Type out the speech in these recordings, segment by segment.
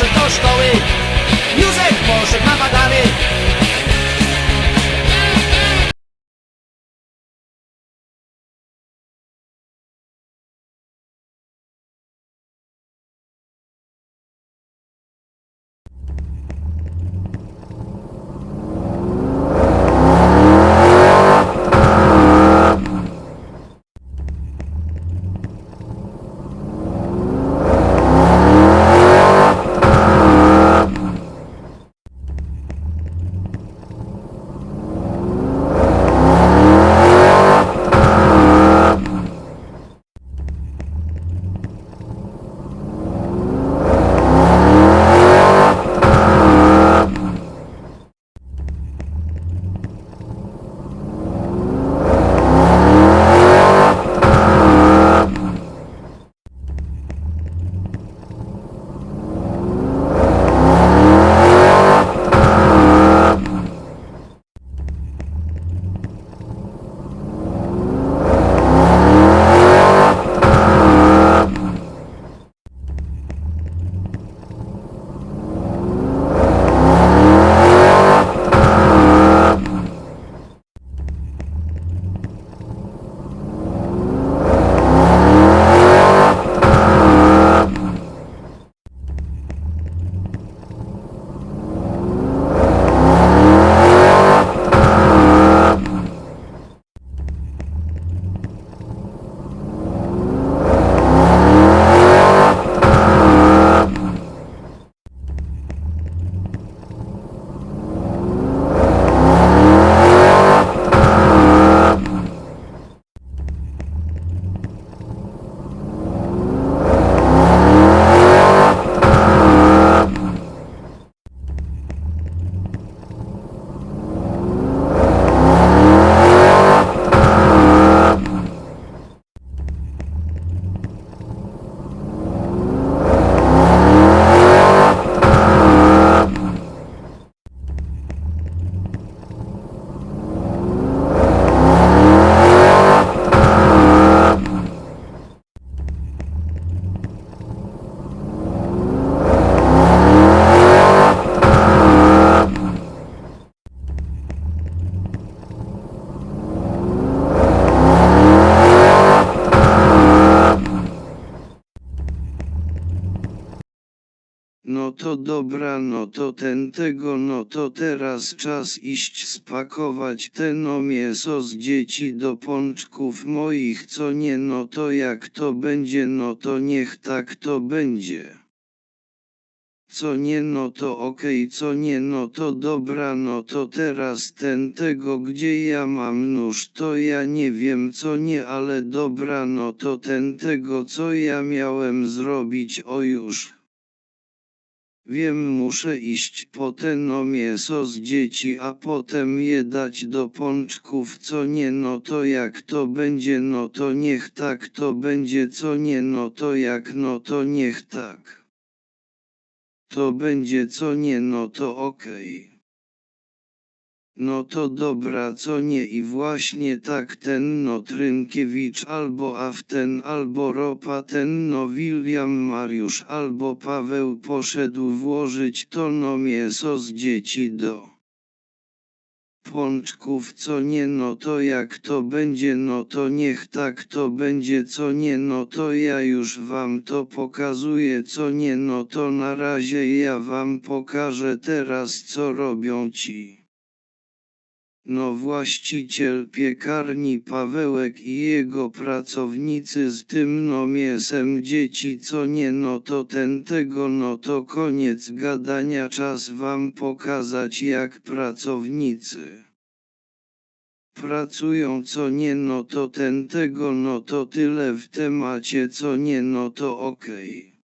nasze kosztoły dobra, no to ten tego, no to teraz czas iść spakować te no mięso z dzieci do pączków moich, co nie, no to jak to będzie, no to niech tak to będzie. Co nie, no to okej, co nie, no to dobra, no to teraz ten tego, gdzie ja mam nóż, to ja nie wiem, co nie, ale dobra, no to ten tego, co ja miałem zrobić, o już. Wiem, muszę iść po ten no mięso z dzieci, a potem je dać do pączków, co nie, no to jak to będzie, no to niech tak to będzie, co nie, no to jak, no to niech tak. To będzie co nie, no to okej. No to dobra, co nie? I właśnie tak ten no Trynkiewicz albo Aften albo Ropa ten no William Mariusz albo Paweł poszedł włożyć to no mięso z dzieci do pączków co nie? No to jak to będzie? No to niech tak to będzie co nie? No to ja już wam to pokazuję co nie? No to na razie ja wam pokażę teraz co robią ci. No właściciel piekarni Pawełek i jego pracownicy z tym no mięsem dzieci co nie no to ten tego no to koniec gadania czas wam pokazać jak pracownicy. Pracują co nie no to ten tego no to tyle w temacie co nie no to okej.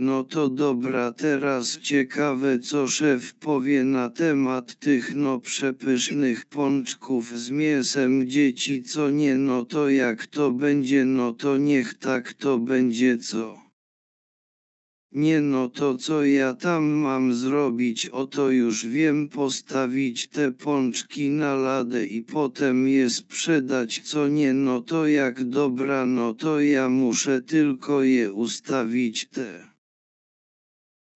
No to dobra, teraz ciekawe co szef powie na temat tych no przepysznych pączków z mięsem. Dzieci co nie no to jak to będzie no to niech tak to będzie co. Nie no to co ja tam mam zrobić? Oto już wiem postawić te pączki na ladę i potem je sprzedać co nie no to jak dobra no to ja muszę tylko je ustawić te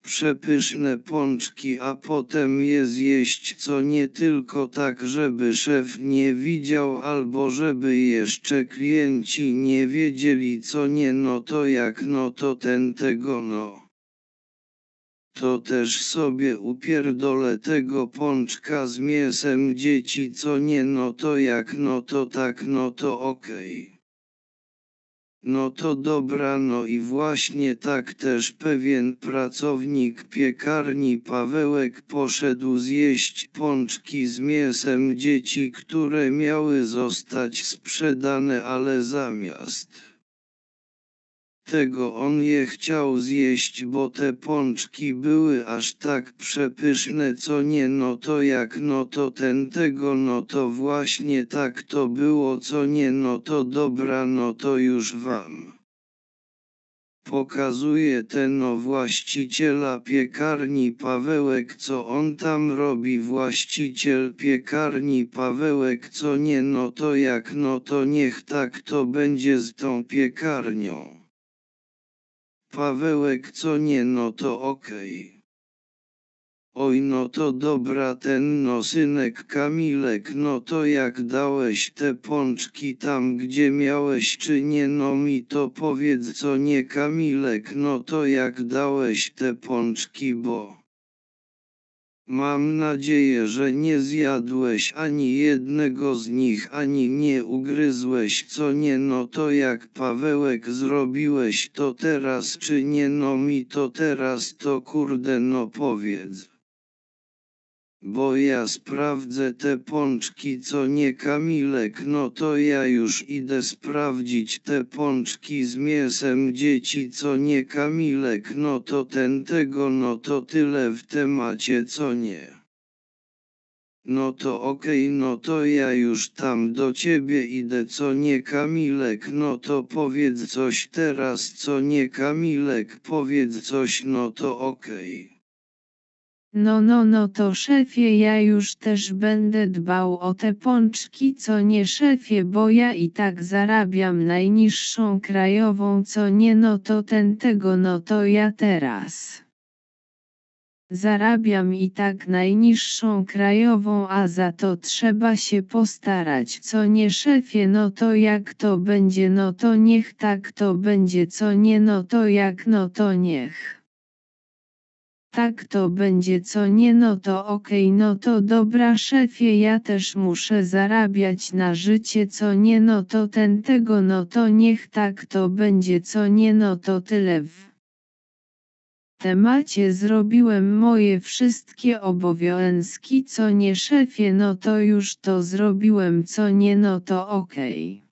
przepyszne pączki, a potem je zjeść, co nie tylko tak, żeby szef nie widział, albo żeby jeszcze klienci nie wiedzieli, co nie, no to jak, no to ten tego, no. To też sobie upierdolę tego pączka z mięsem dzieci, co nie, no to jak, no to tak, no to okej. Okay. No to dobra, no i właśnie tak też pewien pracownik piekarni Pawełek poszedł zjeść pączki z mięsem dzieci, które miały zostać sprzedane, ale zamiast tego on je chciał zjeść, bo te pączki były aż tak przepyszne, co nie no to jak no to ten tego no to właśnie tak to było, co nie no to dobra, no to już wam. Pokazuje ten o właściciela piekarni Pawełek, co on tam robi. Właściciel piekarni Pawełek, co nie, no to jak, no to niech tak to będzie z tą piekarnią. Pawełek co nie no to okej. Okay. Oj no to dobra ten no synek Kamilek no to jak dałeś te pączki tam gdzie miałeś czy nie no mi to powiedz co nie Kamilek no to jak dałeś te pączki bo Mam nadzieję, że nie zjadłeś ani jednego z nich, ani nie ugryzłeś, co nie no to jak Pawełek zrobiłeś to teraz, czy nie no mi to teraz, to kurde no powiedz. Bo ja sprawdzę te pączki, co nie Kamilek, no to ja już idę sprawdzić te pączki z mięsem dzieci, co nie Kamilek, no to ten tego, no to tyle w temacie, co nie. No to okej, okay, no to ja już tam do ciebie idę, co nie Kamilek, no to powiedz coś teraz, co nie Kamilek, powiedz coś, no to okej. Okay. No no no to szefie ja już też będę dbał o te pączki co nie szefie bo ja i tak zarabiam najniższą krajową co nie no to ten tego no to ja teraz. Zarabiam i tak najniższą krajową a za to trzeba się postarać co nie szefie no to jak to będzie no to niech tak to będzie co nie no to jak no to niech. Tak to będzie co nie no to okej no to dobra szefie ja też muszę zarabiać na życie co nie no to ten tego no to niech tak to będzie co nie no to tyle w temacie zrobiłem moje wszystkie obowiązki co nie szefie no to już to zrobiłem co nie no to okej.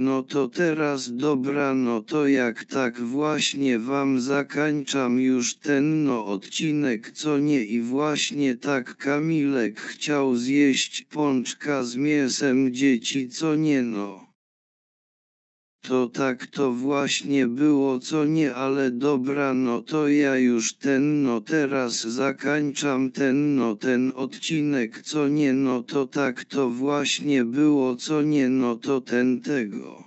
No to teraz dobra no to jak tak właśnie wam zakańczam już ten no odcinek co nie i właśnie tak Kamilek chciał zjeść pączka z mięsem dzieci co nie no. To tak to właśnie było co nie ale dobra no to ja już ten no teraz zakańczam ten no ten odcinek co nie no to tak to właśnie było co nie no to ten tego.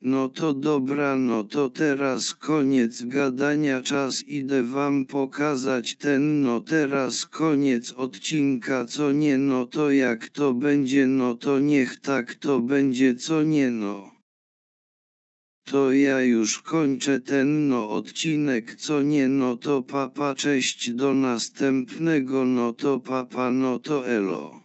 No to dobra no to teraz koniec gadania czas idę wam pokazać ten no teraz koniec odcinka co nie no to jak to będzie no to niech tak to będzie co nie no. To ja już kończę ten no odcinek co nie no to papa cześć do następnego no to papa no to elo.